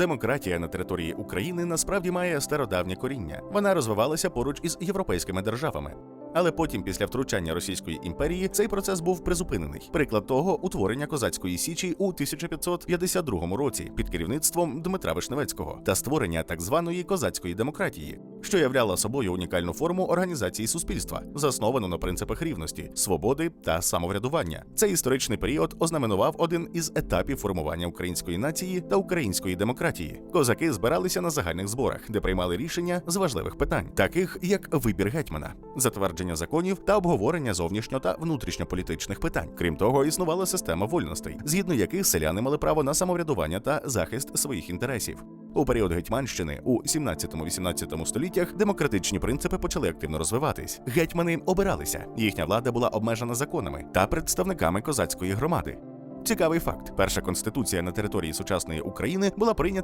демократія на території України насправді має стародавнє коріння. Вона розвивалася поруч із європейськими державами. Але потім, після втручання Російської імперії, цей процес був призупинений. Приклад того утворення козацької січі у 1552 році під керівництвом Дмитра Вишневецького та створення так званої козацької демократії, що являла собою унікальну форму організації суспільства, засновану на принципах рівності, свободи та самоврядування. Цей історичний період ознаменував один із етапів формування української нації та української демократії. Козаки збиралися на загальних зборах, де приймали рішення з важливих питань, таких як вибір гетьмана, затвердження законів та обговорення зовнішньо та внутрішньополітичних питань. Крім того, існувала система вольностей, згідно яких селяни мали право на самоврядування та захист своїх інтересів. У період Гетьманщини у 17-18 століттях демократичні принципи почали активно розвиватись. Гетьмани обиралися, їхня влада була обмежена законами та представниками козацької громади. Цікавий факт: перша конституція на території сучасної України була прийнята